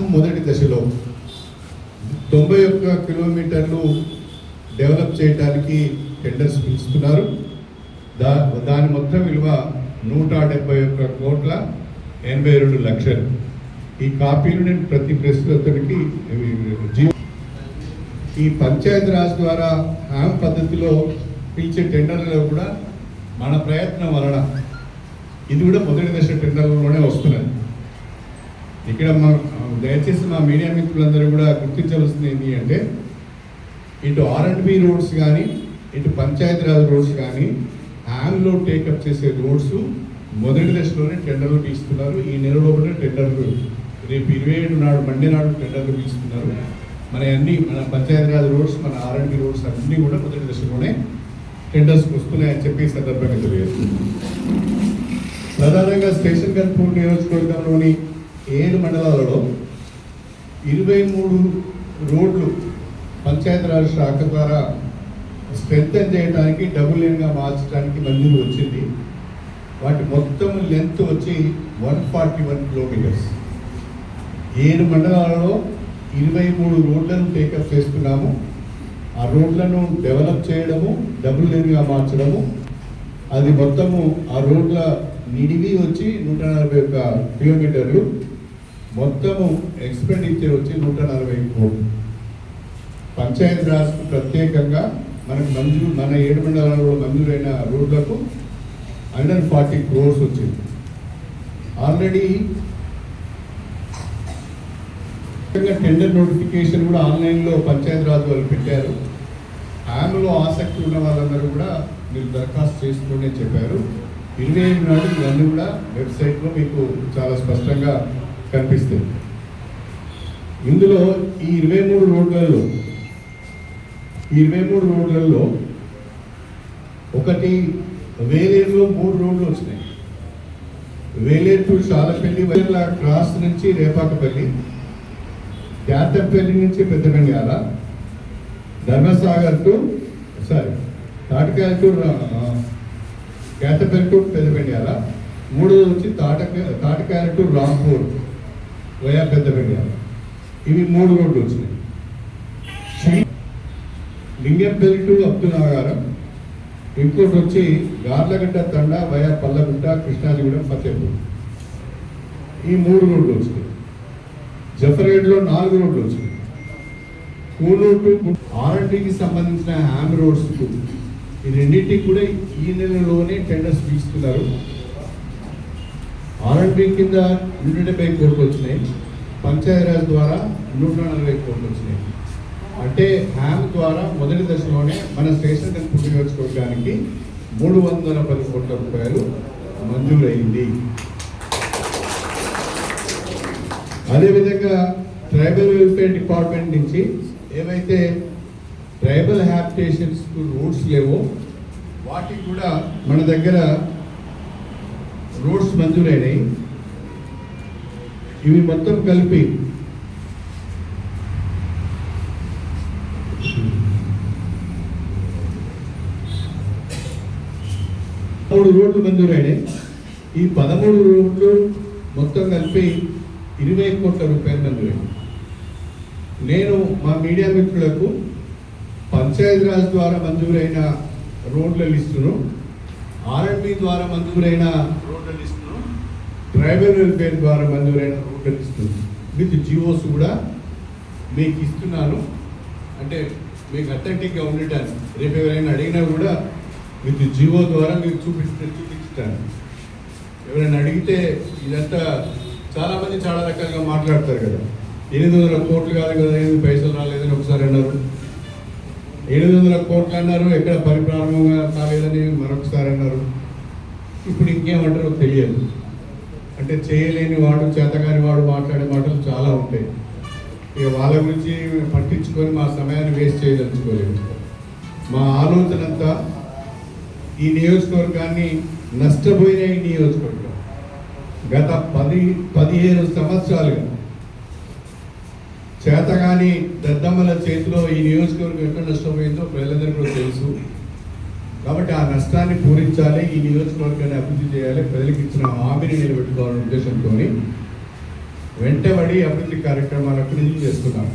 Ham మొదటి దశలో తొంభై ఒక్క కిలోమీటర్లు డెవలప్ చేయడానికి టెండర్స్ పిలుస్తున్నారు. దా దాని మొత్తం విలువ నూట డెబ్బై ఒక్క కోట్ల ఎనభై రెండు లక్షలు. ఈ కాపీలు నేను ప్రతి ప్రస్తుతానికి ఈ పంచాయతీ రాజ్ ద్వారా హ్యామ్ పద్ధతిలో పిలిచే టెండర్లలో కూడా మన ప్రయత్నం వలన ఇది కూడా మొదటి దశ టెండర్లలోనే వస్తున్నాయి ఇక్కడ మా దయచేసి మా మీడియా మిత్రులందరూ కూడా గుర్తించవలసింది ఏంటి అంటే ఇటు ఆర్ అండ్ బి రోడ్స్ కానీ ఇటు పంచాయతీరాజ్ రోడ్స్ కానీ హ్యాండ్లో టేకప్ చేసే రోడ్స్ మొదటి దశలోనే టెండర్లు పిలుస్తున్నారు ఈ నెల లోపల టెండర్లు రేపు ఇరవై ఏడు నాడు మండే నాడు టెండర్లు పిలుస్తున్నారు మన అన్ని మన పంచాయతీరాజ్ రోడ్స్ మన ఆర్ అండ్ బి రోడ్స్ అన్నీ కూడా మొదటి దశలోనే టెండర్స్కి వస్తున్నాయని చెప్పి సందర్భంగా తెలియజేస్తుంది ప్రధానంగా స్టేషన్ కన్పూర్ నియోజకవర్గంలోని ఏడు మండలాలలో ఇరవై మూడు రోడ్లు పంచాయతీరాజ్ శాఖ ద్వారా స్ట్రెంగ్తన్ చేయడానికి డబుల్ లేన్గా మార్చడానికి మంజూరు వచ్చింది. వాటి మొత్తం లెంత్ వచ్చి వన్ ఫార్టీ వన్ కిలోమీటర్స్. ఏడు మండలాలలో ఇరవై మూడు రోడ్లను టేకప్ చేస్తున్నాము. ఆ రోడ్లను డెవలప్ చేయడము డబుల్ లేన్గా మార్చడము. అది మొత్తము ఆ రోడ్ల నిడివి వచ్చి నూట నలభై ఒక్క కిలోమీటర్లు. మొత్తము ఎక్స్పెండిచర్ వచ్చి నూట నలభై కోట్లు పంచాయతీ రాజు ప్రత్యేకంగా మనకు మంజూరు మన ఏడు మండలాల్లో మంజూరైన రోడ్లకు హండ్రెడ్ ఫార్టీ క్రోర్స్ వచ్చింది. ఆల్రెడీ టెండర్ నోటిఫికేషన్ కూడా ఆన్లైన్లో పంచాయతీ రాజ్ వాళ్ళు పెట్టారు. ఆమెలో ఆసక్తి ఉన్న వాళ్ళందరూ కూడా మీరు దరఖాస్తు చేసుకోండి చెప్పారు. ఇరవై ఐదు నాడు ఇవన్నీ కూడా వెబ్సైట్లో మీకు చాలా స్పష్టంగా కనిపిస్తుంది. ఇందులో ఈ ఇరవై మూడు రోడ్లలో ఈ ఇరవై మూడు రోడ్లలో ఒకటి వేలేరులో మూడు రోడ్లు వచ్చినాయి. వేలేరు టు చాలపల్లి వేర్ల క్రాస్ నుంచి రేపాకపల్లి జాతపల్లి నుంచి Peddagangala Dharmasagar to sorry Tatakaya to Ketapalli to Peddagangala మూడోది వచ్చి తాటక తాటకాయల టు రాంపూర్. వయా పెద్దపెండ ఇవి మూడు రోడ్లు వచ్చినాయి. శ్రీ లింగంపల్లి టు అబ్దుల్ ఆగారం ఇంకోటి వచ్చి గార్లగడ్డ తండ వయా పల్లగుంట కృష్ణాజిగూడెం ఫతేపూర్ ఈ మూడు రోడ్లు వచ్చినాయి. జఫరేడ్లో నాలుగు రోడ్లు వచ్చినాయి. కూలూరు టు ఆర్ఎండ్కి సంబంధించిన హ్యామ్ రోడ్స్ ఈ రెండింటికి కూడా ఈ నెలలోనే టెండర్స్ తీసుకున్నారు ఆర్ఎండ్బి కింద నూట డెబ్బై కోట్లు వచ్చినాయి. పంచాయతీరాజ్ ద్వారా నూట నలభై కోట్లు వచ్చినాయి. అంటే హ్యామ్ ద్వారా మొదటి దశలోనే మన స్టేషన్ కనుక నియోజకవర్గానికి మూడు వందల పది కోట్ల రూపాయలు మంజూరైంది. అదేవిధంగా ట్రైబల్ వెల్ఫేర్ డిపార్ట్మెంట్ నుంచి ఏవైతే ట్రైబల్ హ్యాబిటేషన్స్ రూట్స్ లేవో వాటికి కూడా మన దగ్గర రోడ్స్ మంజూరైనాయి. ఇవి మొత్తం కలిపి మూడు రోడ్లు మంజూరైనాయి. ఈ పదమూడు రోడ్లు మొత్తం కలిపి ఇరవై కోట్ల రూపాయలు మంజూరైనాయి. నేను మా మీడియా మిత్రులకు పంచాయతీరాజ్ ద్వారా మంజూరైన రోడ్ల లిస్టును ఆర్ఎండ్బి ద్వారా మంజూరైన రోడ్ల లిస్టును ట్రైబల్ వెల్ఫేర్ ద్వారా మంజూరైన రోడ్ల లిస్టును విత్ జియోస్ కూడా మీకు ఇస్తున్నాను. అంటే మీకు అథెంటిక్గా ఉండటానికి రేపు ఎవరైనా అడిగినా కూడా విత్ జియో ద్వారా మీకు చూపిస్తే చూపించుతాను ఎవరైనా అడిగితే ఇదంతా చాలామంది చాలా రకాలుగా మాట్లాడతారు కదా. ఎనిమిది వందల కోట్లు కాదు కదా ఎనిమిది పైసలు రాలేదని ఒకసారి అన్నారు. ఏడు వందల కోట్లు అన్నారు. ఎక్కడ పరిప్రారంభంగా కాలేదని మరొకసారి అన్నారు. ఇప్పుడు ఇంకేమంటారో తెలియదు. అంటే చేయలేని వాడు చేతగాని వాడు మాట్లాడే మాటలు చాలా ఉంటాయి. ఇక వాళ్ళ గురించి పట్టించుకొని మా సమయాన్ని వేస్ట్ చేయదలుచుకోలేదు. మా ఆలోచన అంతా ఈ నియోజకవర్గాన్ని నష్టపోయిన ఈ నియోజకవర్గం. గత పది పదిహేను సంవత్సరాలుగా చేతగాని దద్దమ్మల చేతిలో ఈ నియోజకవర్గం ఎక్కడ నష్టపోయిందో ప్రజలందరికీ కూడా తెలుసు. కాబట్టి ఆ నష్టాన్ని పూరించాలి ఈ నియోజకవర్గాన్ని అభివృద్ధి చేయాలి ప్రజలకు ఇచ్చిన హామీని నిలబెట్టుకోవాలనే ఉద్దేశంతో వెంటబడి అభివృద్ధి కార్యక్రమాలకు నిధులు చేస్తున్నాం.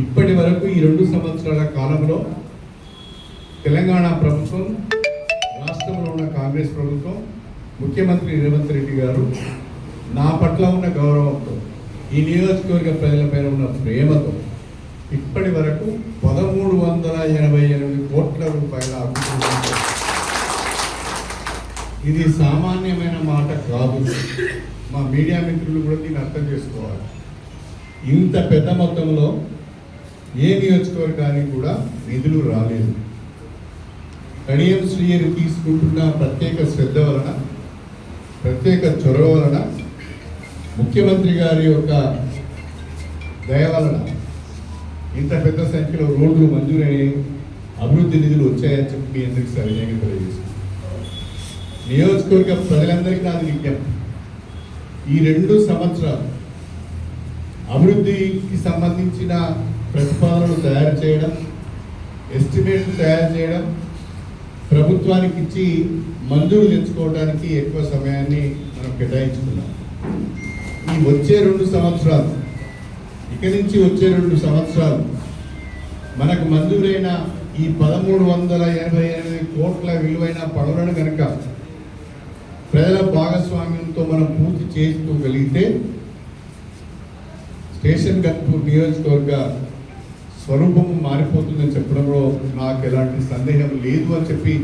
ఇప్పటి వరకు ఈ రెండు సంవత్సరాల కాలంలో తెలంగాణ ప్రభుత్వం రాష్ట్రంలో ఉన్న కాంగ్రెస్ ప్రభుత్వం ముఖ్యమంత్రి రేవంత్ రెడ్డి గారు నా పట్ల ఉన్న గౌరవంతో ఈ నియోజకవర్గ ప్రజలపైన ఉన్న ప్రేమతో ఇప్పటి వరకు పదమూడు వందల ఎనభై ఎనిమిది కోట్ల రూపాయల అభివృద్ధి ఇది సామాన్యమైన మాట కాదు. మా మీడియా మిత్రులు కూడా దీన్ని అర్థం చేసుకోవాలి. ఇంత పెద్ద మొత్తంలో ఏ నియోజకవర్గానికి కూడా నిధులు రాలేదు. కడియం శ్రీయని తీసుకుంటున్న ప్రత్యేక శ్రద్ధ వలన ప్రత్యేక చొరవ వలన ముఖ్యమంత్రి గారి యొక్క దయవలన ఇంత పెద్ద సంఖ్యలో రోడ్లు మంజూరయ్యి అభివృద్ధి నిధులు వచ్చాయని చెప్పి మీ అందరికీ సవినయంగా తెలియజేస్తుంది నియోజకవర్గ ప్రజలందరికీ నాది విజ్ఞప్తి. ఈ రెండు సంవత్సరాలు అభివృద్ధికి సంబంధించిన ప్రతిపాదనలు తయారు చేయడం ఎస్టిమేట్లు తయారు చేయడం ప్రభుత్వానికి ఇచ్చి మంజూరు తెచ్చుకోవడానికి ఎక్కువ సమయాన్ని మనం కేటాయించుకున్నాం. ఈ వచ్చే రెండు సంవత్సరాలు ఇక నుంచి వచ్చే రెండు సంవత్సరాలు మనకు మంజూరైన ఈ పదమూడు వందల ఎనభై ఎనిమిది కోట్ల విలువైన పనులను కనుక ప్రజల భాగస్వామ్యంతో మనం పూర్తి చేసుకోగలిగితే స్టేషన్ గన్పూర్ నియోజకవర్గ స్వరూపం మారిపోతుందని చెప్పడంలో నాకు ఎలాంటి సందేహం లేదు అని చెప్పి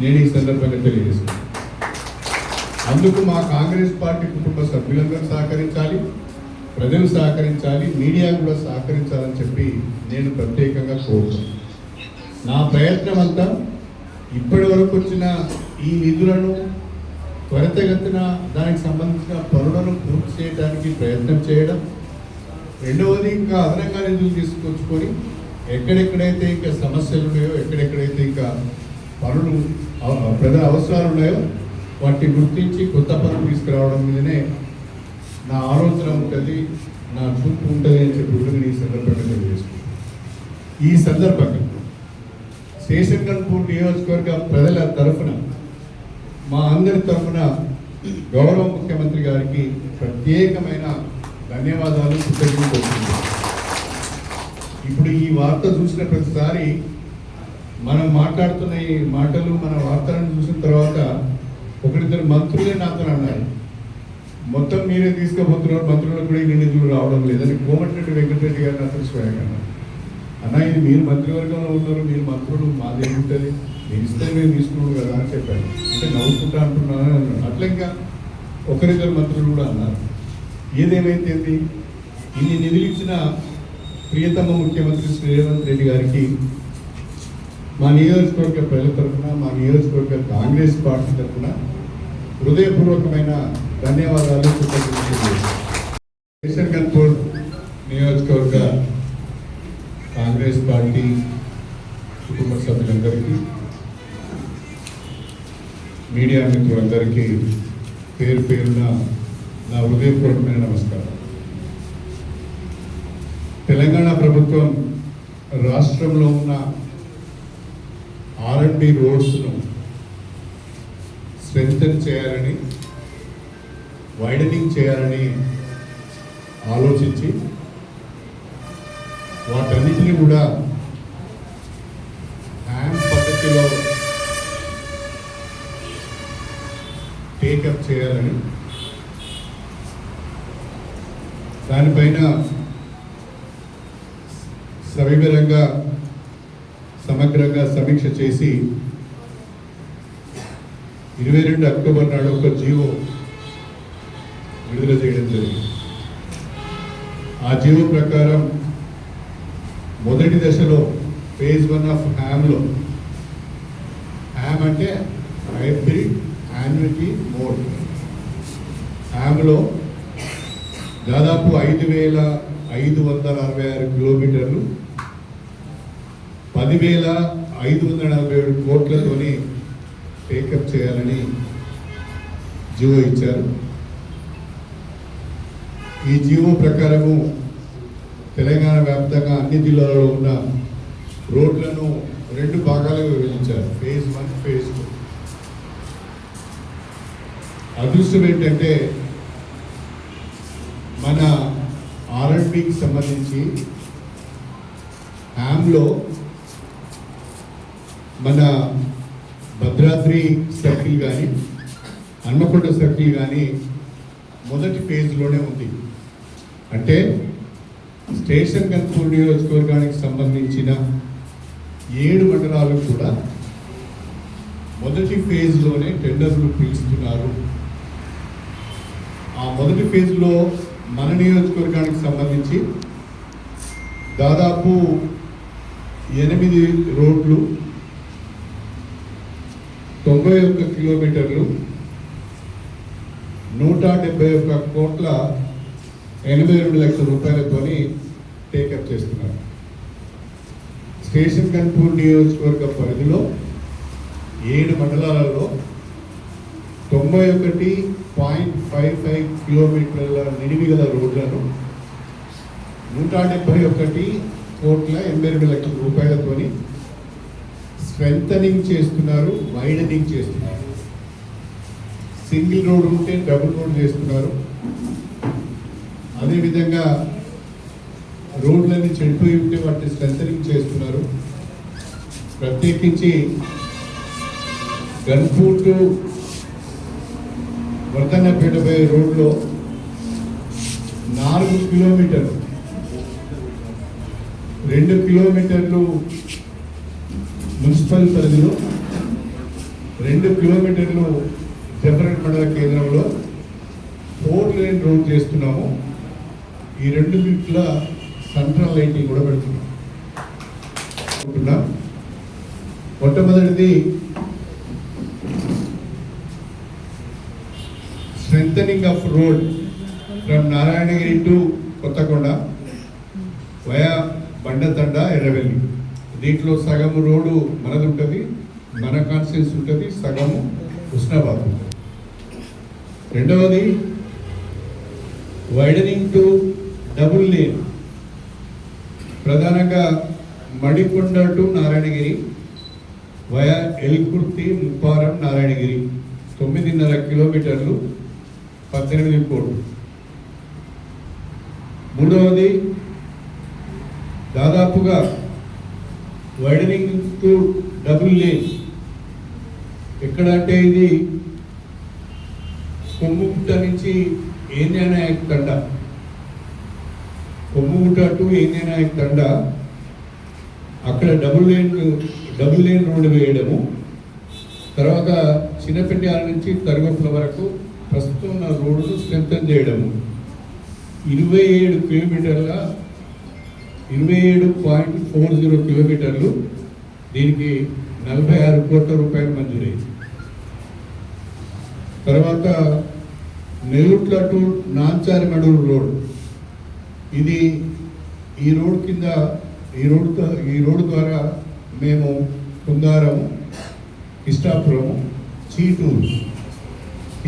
నేను ఈ సందర్భంగా తెలియజేస్తున్నాను. అందుకు మా కాంగ్రెస్ పార్టీ కుటుంబ సభ్యులందరూ సహకరించాలి ప్రజలు సహకరించాలి మీడియా కూడా సహకరించాలని చెప్పి నేను ప్రత్యేకంగా కోరుతాను నా ప్రయత్నం అంతా ఇప్పటి వరకు వచ్చిన ఈ నిధులను త్వరితగతిన దానికి సంబంధించిన పనులను పూర్తి చేయడానికి ప్రయత్నం చేయడం రెండవది ఇంకా అదనంగా నిధులు తీసుకొచ్చుకొని ఎక్కడెక్కడైతే ఇంకా సమస్యలు ఉన్నాయో ఎక్కడెక్కడైతే ఇంకా పనులు అవ- ప్రజల అవసరాలు ఉన్నాయో వాటిని గుర్తించి కొత్త పనులు తీసుకురావడం మీదనే నా ఆలోచన ఉంటుంది నా చూపు ఉంటుంది అని చెప్పి కూడా నేను ఈ సందర్భంగా తెలియజేసుకుంటాను ఈ సందర్భంగా శేషన్ కన్పూర్ నియోజకవర్గ ప్రజల తరఫున మా అందరి తరఫున గౌరవ ముఖ్యమంత్రి గారికి ప్రత్యేకమైన ధన్యవాదాలు కృతజ్ఞతలు ఇప్పుడు ఈ వార్త చూసిన ప్రతిసారి మనం మాట్లాడుతున్న ఈ మాటలు మన వార్తలను చూసిన తర్వాత ఒకరిద్దరు మంత్రులే నాతో అన్నారు మొత్తం మీరే తీసుకుపోతున్నారు మంత్రులకు కూడా ఇన్ని నిధులు రావడం లేదని కోమటిరెడ్డి వెంకటరెడ్డి గారు నాతో స్వయంగా అన్నారు. అన్న ఇది మీరు మంత్రివర్గంలో ఉన్నారు మీరు మంత్రులు మాది ఉంటుంది మీరు ఇస్తే మేము తీసుకున్నాడు కదా అని చెప్పాను అంటే నవ్వుకుంటా అంటున్నాను అన్నాడు. అట్లా ఇంకా ఒకరిద్దరు మంత్రులు కూడా అన్నారు ఏదేమైతే ఏంటి? ఇన్ని నిధులు ఇచ్చిన ప్రియతమ ముఖ్యమంత్రి శ్రీ రేవంత్ రెడ్డి గారికి మా నియోజకవర్గ ప్రజల తరఫున మా నియోజకవర్గ కాంగ్రెస్ పార్టీ తరఫున హృదయపూర్వకమైన ధన్యవాదాలు కృతజ్ఞతలు. కిషన్ కన్పూర్ నియోజకవర్గ కాంగ్రెస్ పార్టీ కుటుంబ సభ్యులందరికీ మీడియా మిత్రులందరికీ పేరు పేరున నా హృదయపూర్వకమైన నమస్కారం తెలంగాణ ప్రభుత్వం రాష్ట్రంలో ఉన్న ఆర్ఎండ్బి రోడ్స్ను స్ట్రెంగ్తన్ చేయాలని వైడనింగ్ చేయాలని ఆలోచించి వాటన్నిటిని కూడా హ్యామ్ పద్ధతిలో టేకప్ చేయాలని దానిపైన సవివరంగా సమీక్ష చేసి ఇరవై రెండు అక్టోబర్ నాడు ఒక జీవో విడుదల చేయడం జరిగింది. ఆ జీవో ప్రకారం మొదటి దశలో ఫేజ్ వన్ ఆఫ్ హ్యామ్లో హ్యామ్ అంటే హైబ్రిడ్ యాన్యుటీ మోడ్. హ్యామ్లో దాదాపు ఐదు వేల ఐదు వందల అరవై ఆరు కిలోమీటర్లు పదివేల ఐదు వందల నలభై ఏడు కోట్లతోని టేకప్ చేయాలని జీవో ఇచ్చారు. ఈ జీవో ప్రకారము తెలంగాణ వ్యాప్తంగా అన్ని జిల్లాలలో ఉన్న రోడ్లను రెండు భాగాలుగా విభజించారు. ఫేజ్ వన్ ఫేజ్ టూ అదృష్టం ఏంటంటే మన ఆర్ఎండ్బికి సంబంధించి హ్యామ్లో మన భద్రాద్రి సర్కిల్ కానీ హన్మకొండ సర్కిల్ కానీ మొదటి ఫేజ్లోనే ఉంది. అంటే స్టేషన్ కన్పూర్ నియోజకవర్గానికి సంబంధించిన ఏడు మండలాలు కూడా మొదటి ఫేజ్లోనే టెండర్లు పిలుస్తున్నారు. ఆ మొదటి ఫేజ్లో మన నియోజకవర్గానికి సంబంధించి దాదాపు ఎనిమిది రోడ్లు తొంభై ఒక్క కిలోమీటర్లు నూట డెబ్బై ఒక్క కోట్ల ఎనభై రెండు లక్షల రూపాయలతోని టేకప్ చేస్తున్నారు. స్టేషన్ కన్పూర్ నియోజకవర్గ పరిధిలో ఏడు మండలాలలో తొంభై ఒకటి పాయింట్ ఫైవ్ ఫైవ్ కిలోమీటర్ల నిడివి గల రోడ్లను నూట డెబ్బై ఒకటి కోట్ల ఎనభై రెండు లక్షల రూపాయలతోని స్ట్రెంథనింగ్ చేస్తున్నారు వైడనింగ్ చేస్తున్నారు. సింగిల్ రోడ్ ఉంటే డబుల్ రోడ్ చేస్తున్నారు. అదేవిధంగా రోడ్లన్నీ చెడిపోయి ఉంటే వాటిని స్ట్రెంథనింగ్ చేస్తున్నారు. ప్రత్యేకించి గన్పూర్ టు వర్ధన్నపేట పోయే రోడ్లో నాలుగు కిలోమీటర్లు. రెండు కిలోమీటర్లు మున్సిపల్ పరిధిలో రెండు కిలోమీటర్లు జఫరెట్ మండల కేంద్రంలో ఫోర్ లేన్ రోడ్ చేస్తున్నాము. ఈ రెండు బిట్ల సెంట్రల్ లైటింగ్ కూడా పెడుతున్నాం. మొట్టమొదటిది strengthening of road from Narayanagiri to Kothakonda via Bandathanda Erravelli. దీంట్లో సగము రోడ్డు మనది ఉంటుంది మన కాన్స్టిట్యూన్స్ ఉంటుంది సగము హుస్నాబాద్ ఉంటుంది. రెండవది వైడనింగ్ టు డబుల్ లేన్ ప్రధానంగా మడికొండ టు నారాయణగిరి వయా ఎల్కుర్తి ముప్పారం నారాయణగిరి. తొమ్మిదిన్నర కిలోమీటర్లు పద్దెనిమిది కోట్లు మూడవది దాదాపుగా వైడనింగ్ టు డబుల్ లేన్. ఎక్కడ అంటే ఇది కొమ్ముగుట్ట నుంచి ఏన్యా నాయక్ తండ. కొమ్ముగుట్ట టు ఏన్యా తండ. అక్కడ double lane double lane road వేయడము. తర్వాత చిన్నపెట్టాల నుంచి తరగతుల వరకు ప్రస్తుతం ఉన్న రోడ్డును స్ట్రెంథన్ చేయడము. ఇరవై ఏడు కిలోమీటర్ల ఇరవై ఏడు పాయింట్ ఫోర్ జీరో కిలోమీటర్లు దీనికి నలభై ఆరు కోట్ల రూపాయలు మంజూరైంది తర్వాత నెల్లూట్ల టు నాంచారిమడూరు రోడ్. ఇది ఈ రోడ్ కింద ఈ రోడ్ ఈ రోడ్ ద్వారా మేము కుందారం ఇష్టాపురము చీటూరు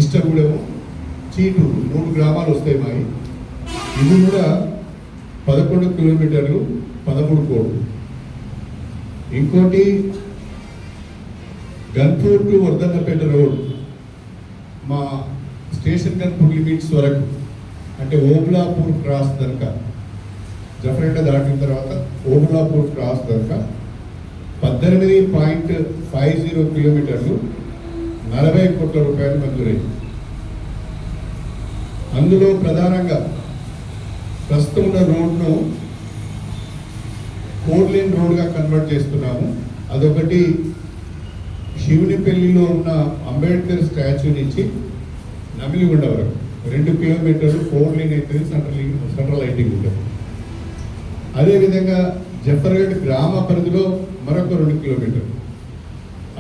ఇష్టగూడెము చీటూరు మూడు గ్రామాలు వస్తాయి మావి. ఇది కూడా పదకొండు కిలోమీటర్లు పదమూడు కోట్లు. ఇంకోటి గన్పూర్ టు వర్ధన్నపేట రోడ్ మా స్టేషన్ గన్పూర్ లిమిట్స్ వరకు అంటే ఓబులాపూర్ క్రాస్ దనక జఫరెండ దాటిన తర్వాత ఓబులాపూర్ క్రాస్ దనక పద్దెనిమిది పాయింట్ ఫైవ్ జీరో కిలోమీటర్లు నలభై కోట్ల రూపాయలు మంజూరైంది. అందులో ప్రధానంగా ప్రస్తుతం ఉన్న రోడ్ను ఫోర్ లేన్ రోడ్గా కన్వర్ట్ చేస్తున్నాము. అదొకటి శివునిపల్లిలో ఉన్న అంబేద్కర్ స్టాచ్యూ నుంచి నమిలిగుండ వరకు. రెండు కిలోమీటర్లు ఫోర్ లేన్ అయితే సెంట్రల్ సెంట్రల్ లైటింగ్ ఉంటుంది. అదేవిధంగా జఫర్గఢ్ గ్రామ పరిధిలో మరొక రెండు కిలోమీటర్లు.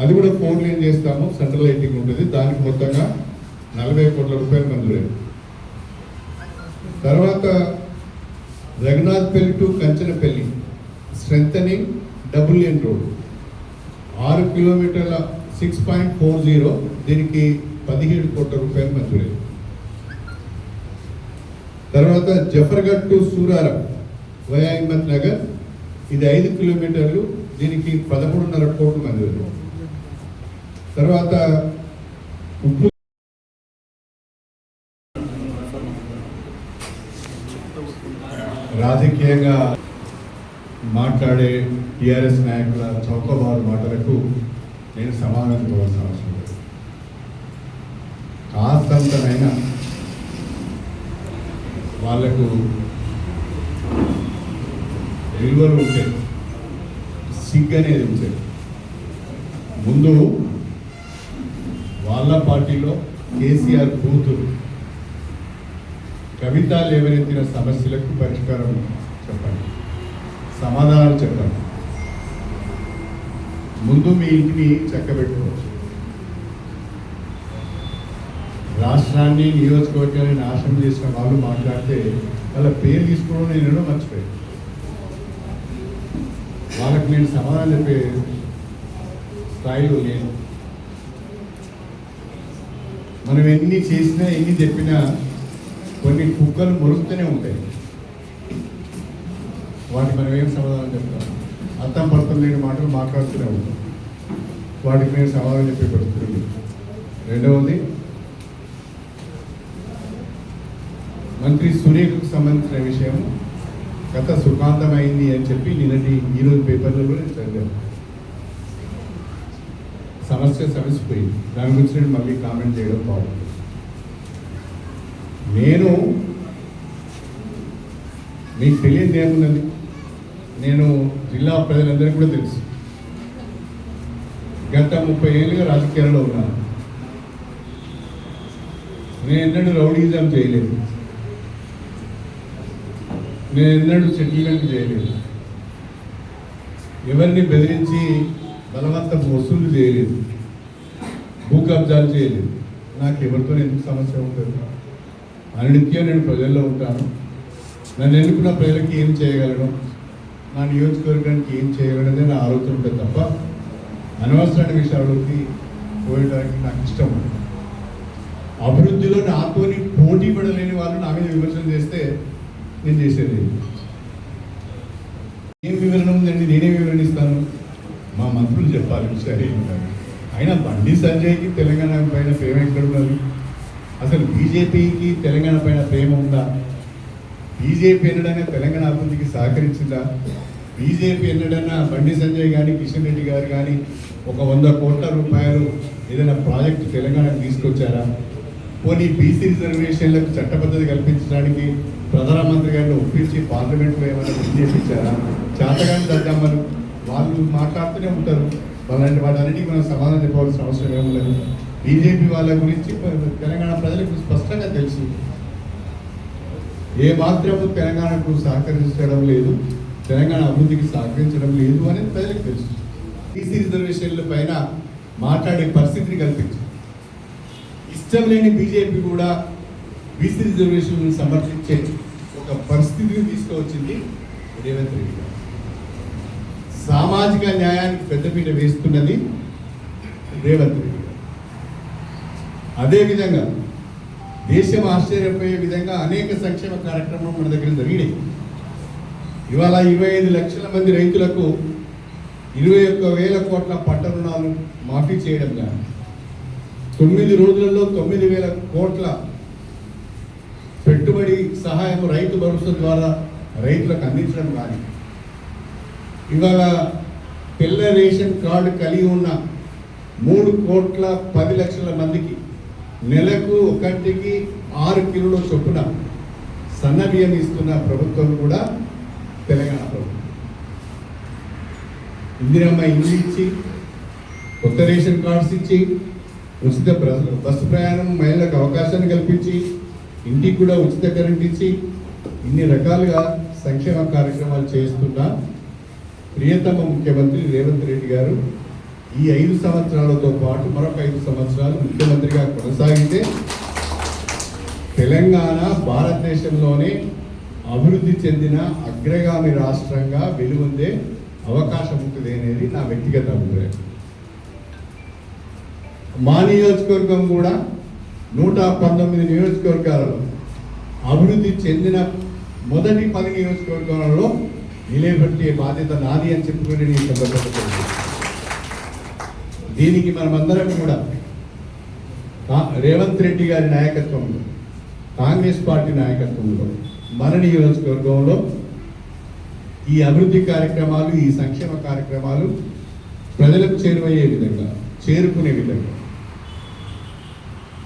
అది కూడా ఫోర్ లేన్ చేస్తాము సెంట్రల్ లైటింగ్ ఉంటుంది. దానికి మొత్తంగా నలభై కోట్ల రూపాయలు మంజూరైంది తర్వాత Raghunathpalli to Kanchanapalli strengthening double lane road ఆరు కిలోమీటర్ల సిక్స్ పాయింట్ ఫోర్ జీరో దీనికి పదిహేడు కోట్ల రూపాయలు మంజూరైంది తర్వాత జఫర్గఢ్ టు సూరారం వయా హిమ్మత్ నగర్ ఇది ఐదు కిలోమీటర్లు దీనికి పదమూడున్నర కోట్లు మంజూరు తర్వాత టీఆర్ఎస్ నాయకుల చౌకబారు మాటలకు నేను సమాధానం ఇవ్వాల్సిన అవసరం లేదు. కాస్తంతనైనా వాళ్ళకు విలువలు ఉంటాయి సిగ్ అనేది ఉంటుంది ముందు వాళ్ళ పార్టీలో కేసీఆర్ కూతురు కవిత లేవనెత్తిన సమస్యలకు పరిష్కారం చెప్పండి. సమాధానాలు చెప్పండి. ముందు మీ ఇంటిని చక్కబెట్టుకోవచ్చు. రాష్ట్రాన్ని నియోజకవర్గాన్ని నాశనం చేసిన వాళ్ళు మాట్లాడితే వాళ్ళ పేరు తీసుకోవడం నేను మర్చిపోయాను. వాళ్ళకి నేను సమాధానం చెప్పే స్థాయిలో లేను. మనం ఎన్ని చేసినా ఎన్ని చెప్పినా కొన్ని కుక్కలు మురుగుతూనే ఉంటాయి. వాటికి మనం ఏం సమాధానం చెప్తాం? అర్థం పర్థం లేని మాటలు మాట్లాడుతూనే ఉంటాం. వాటికి నేను సమాధానం చెప్పే పరిస్థితుంది రెండవది మంత్రి సునీల్కు సంబంధించిన విషయం. గత సుఖాంతమైంది అని చెప్పి నిన్నటి ఈరోజు పేపర్లలో నేను చదివాను. సమస్య సమసిపోయింది. దాని గురించి నేను మళ్ళీ కామెంట్ చేయడం బాగుంది. నేను మీకు తెలియదు ఏమున్నది నేను జిల్లా ప్రజలందరికీ కూడా తెలుసు. గత ముప్పై ఏళ్ళుగా రాజకీయాల్లో ఉన్నాను. నేను ఎన్నడూ రౌడీజం చేయలేదు. నేను ఎన్నడూ సెటిల్మెంట్ చేయలేదు. ఎవరిని బెదిరించి బలవంతపు వసూలు చేయలేదు. భూ కబ్జాలు చేయలేదు. నాకు ఎవరితో ఎందుకు సమస్య ఉంటుంది? అనునిత్యం నేను ప్రజల్లో ఉంటాను. నన్ను ఎన్నుకున్న ప్రజలకి ఏం చేయగలను? నా నియోజకవర్గానికి ఏం చేయగలనేది నా ఆలోచన ఉంటుంది తప్ప అనవసరమైన విషయాల్లోకి పోయడానికి నాకు ఇష్టం అభివృద్ధిలో నాతోని పోటీ పడలేని వాళ్ళు నా మీద విమర్శలు చేస్తే నేను చేసేది ఏం? వివరణ ఉందండి నేనే వివరణిస్తాను మా మంత్రులు చెప్పాలి విషయాలు ఏంటని. అయినా బండి సంజయ్కి తెలంగాణ పైన ప్రేమ ఎక్కడ ఉన్నది అసలు బీజేపీకి తెలంగాణ పైన ప్రేమ ఉందా? బీజేపీ ఎన్నడైనా తెలంగాణ అభివృద్ధికి సహకరించిందా? బీజేపీ ఎన్నడైనా బండి సంజయ్ కానీ కిషన్ రెడ్డి గారు కానీ ఒక వంద కోట్ల రూపాయలు ఏదైనా ప్రాజెక్టు తెలంగాణకు తీసుకొచ్చారా? పోనీ బీసీ రిజర్వేషన్లకు చట్టబద్ధత కల్పించడానికి ప్రధానమంత్రి గారిని ఒప్పించి పార్లమెంట్లో ఏమైనా బిల్ చేతగాని దద్దమ్మలు వాళ్ళు మాట్లాడుతూనే ఉంటారు. వాళ్ళంటి వాటన్నిటికీ మనం సమాధానం చెప్పవలసిన అవసరం ఏముండదు. బీజేపీ వాళ్ళ గురించి తెలంగాణ ప్రజలకు స్పష్టంగా తెలుసు. ఏ మాత్రము తెలంగాణకు సహకరించడం లేదు తెలంగాణ అభివృద్ధికి సహకరించడం లేదు అనేది ప్రజలకు తెలుసు. బీసీ రిజర్వేషన్ల పైన మాట్లాడే పరిస్థితిని కల్పించింది ఇష్టం లేని బీజేపీ కూడా బీసీ రిజర్వేషన్లను సమర్థించే ఒక పరిస్థితిని తీసుకువచ్చింది రేవంత్ రెడ్డి గారు. సామాజిక న్యాయానికి పెద్దపీట వేస్తున్నది రేవంత్ రెడ్డి గారు. అదేవిధంగా దేశం ఆశ్చర్యపోయే విధంగా అనేక సంక్షేమ కార్యక్రమాలు మన దగ్గర జరిగినాయి. ఇవాళ ఇరవై ఐదు లక్షల మంది రైతులకు ఇరవై ఒక్క వేల కోట్ల పంట రుణాలు మాఫీ చేయడం కానీ తొమ్మిది రోజులలో తొమ్మిది వేల కోట్ల పెట్టుబడి సహాయం రైతు భరోసా ద్వారా రైతులకు అందించడం కానీ ఇవాళ పిల్ల రేషన్ కార్డు కలిగి ఉన్న మూడు కోట్ల పది లక్షల మందికి నెలకు ఒకటికి ఆరు కిలోల చొప్పున సన్న బియ్యం ఇస్తున్న ప్రభుత్వం కూడా తెలంగాణ ప్రభుత్వం. ఇందిరమ్మ ఇల్లు ఇచ్చి కొత్త రేషన్ కార్డ్స్ ఇచ్చి ఉచిత ప్ర- బస్సు ప్రయాణం మహిళలకు అవకాశాన్ని కల్పించి ఇంటికి కూడా ఉచిత కరెంట్ ఇచ్చి ఇన్ని రకాలుగా సంక్షేమ కార్యక్రమాలు చేస్తున్న ప్రియతమ ముఖ్యమంత్రి రేవంత్ రెడ్డి గారు ఈ ఐదు సంవత్సరాలతో పాటు మరొక ఐదు సంవత్సరాలు ముఖ్యమంత్రిగా కొనసాగితే తెలంగాణ భారతదేశంలోనే అభివృద్ధి చెందిన అగ్రగామి రాష్ట్రంగా వెలువొందే అవకాశం ఉంటుంది అనేది నా వ్యక్తిగత అభిప్రాయం. మా నియోజకవర్గం కూడా నూట పంతొమ్మిది నియోజకవర్గాలలో అభివృద్ధి చెందిన మొదటి పది నియోజకవర్గాలలో నిలబెట్టే బాధ్యత నాది అని చెప్పుకుని నేను సందర్భంగా దీనికి మనమందరం కూడా రేవంత్ రెడ్డి గారి నాయకత్వంలో కాంగ్రెస్ పార్టీ నాయకత్వంలో మన నియోజకవర్గంలో ఈ అభివృద్ధి కార్యక్రమాలు ఈ సంక్షేమ కార్యక్రమాలు ప్రజలకు చేరువయ్యే విధంగా చేరుకునే విధంగా.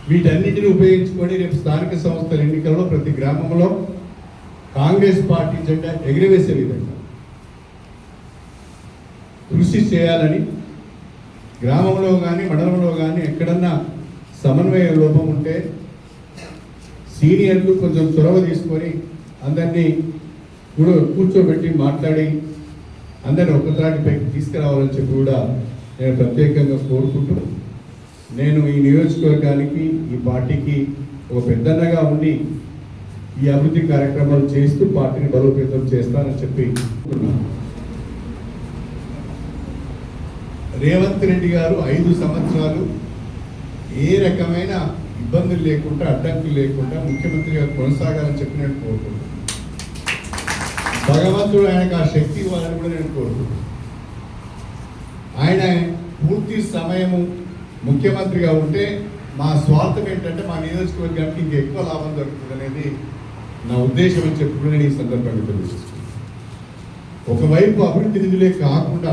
వీటన్నిటిని ఉపయోగించుకొని రేపు స్థానిక సంస్థల ఎన్నికల్లో ప్రతి గ్రామంలో కాంగ్రెస్ పార్టీ జెండా ఎగిరివేసే విధంగా కృషి చేయాలని గ్రామంలో కానీ మండలంలో కానీ ఎక్కడన్నా సమన్వయ లోపం ఉంటే సీనియర్లు కొంచెం చొరవ తీసుకొని అందరినీ కూడా కూర్చోబెట్టి మాట్లాడి అందరిని ఒక తీసుకురావాలని చెప్పి కూడా నేను ప్రత్యేకంగా కోరుకుంటూ నేను ఈ నియోజకవర్గానికి ఈ పార్టీకి ఒక పెద్దన్నగా ఉండి ఈ అభివృద్ధి కార్యక్రమాలు చేస్తూ పార్టీని బలోపేతం చేస్తానని చెప్పి రేవంత్ రెడ్డి గారు ఐదు సంవత్సరాలు ఏ రకమైన ఇబ్బందులు లేకుండా అడ్డంకులు లేకుండా ముఖ్యమంత్రిగా కొనసాగాలని చెప్పినట్టు కోరుకుంటున్నాను. భగవంతుడు ఆయనకు ఆ శక్తి ఇవ్వాలని కూడా నేను కోరుకుంటున్నాను. ఆయన పూర్తి సమయము ముఖ్యమంత్రిగా ఉంటే మా స్వార్థం ఏంటంటే మా నియోజకవర్గానికి ఇంకా ఎక్కువ లాభం దొరుకుతుంది అనేది నా ఉద్దేశం అని చెప్పుకుని నేను ఈ సందర్భంగా తెలుస్తున్నాను ఒకవైపు అభివృద్ధి నిధులే కాకుండా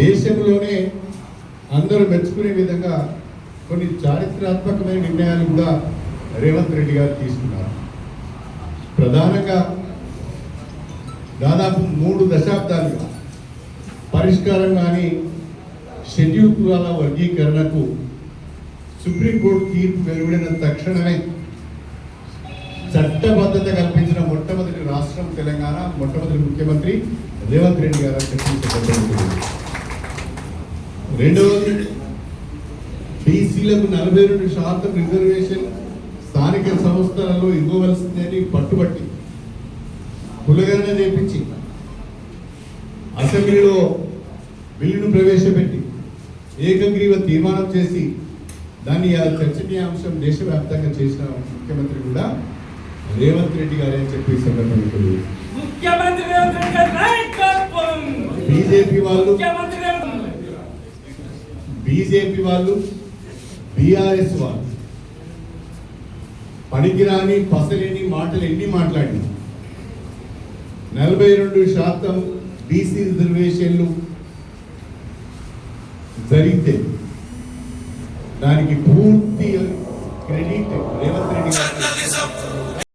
దేశంలోనే అందరూ మెచ్చుకునే విధంగా కొన్ని చారిత్రాత్మకమైన నిర్ణయాలు కూడా రేవంత్ రెడ్డి గారు తీసుకున్నారు. ప్రధానంగా దాదాపు మూడు దశాబ్దాలుగా పరిష్కారం కానీ షెడ్యూల్ కులాల వర్గీకరణకు సుప్రీంకోర్టు తీర్పు వెలువడిన తక్షణమే చట్టబద్ధత కల్పించిన మొట్టమొదటి రాష్ట్రం తెలంగాణ మొట్టమొదటి ముఖ్యమంత్రి రేవంత్ రెడ్డి గారు అని చెప్పి రెండవది బీసీలకు నలభై రెండు శాతం రిజర్వేషన్ స్థానిక సంస్థలలో ఇవ్వవలసిందని పట్టుబట్టి కులగణన చేపించి అసెంబ్లీలో బిల్లును ప్రవేశపెట్టి ఏకగ్రీవ తీర్మానం చేసి దాన్ని ఆ చర్చనీయాంశం దేశవ్యాప్తంగా చేసిన ముఖ్యమంత్రి కూడా రేవంత్ రెడ్డి గారే అని చెప్పి సందర్భంగా బీజేపీ వాళ్ళు బీజేపీ వాళ్ళు బీఆర్ఎస్ వాళ్ళు పనికిరాని పసలేని మాటలు ఎన్ని మాట్లాడినా నలభై రెండు శాతం బీసీ రిజర్వేషన్లు జరిగితే దానికి పూర్తి క్రెడిట్ రేవంత్ రెడ్డి గారు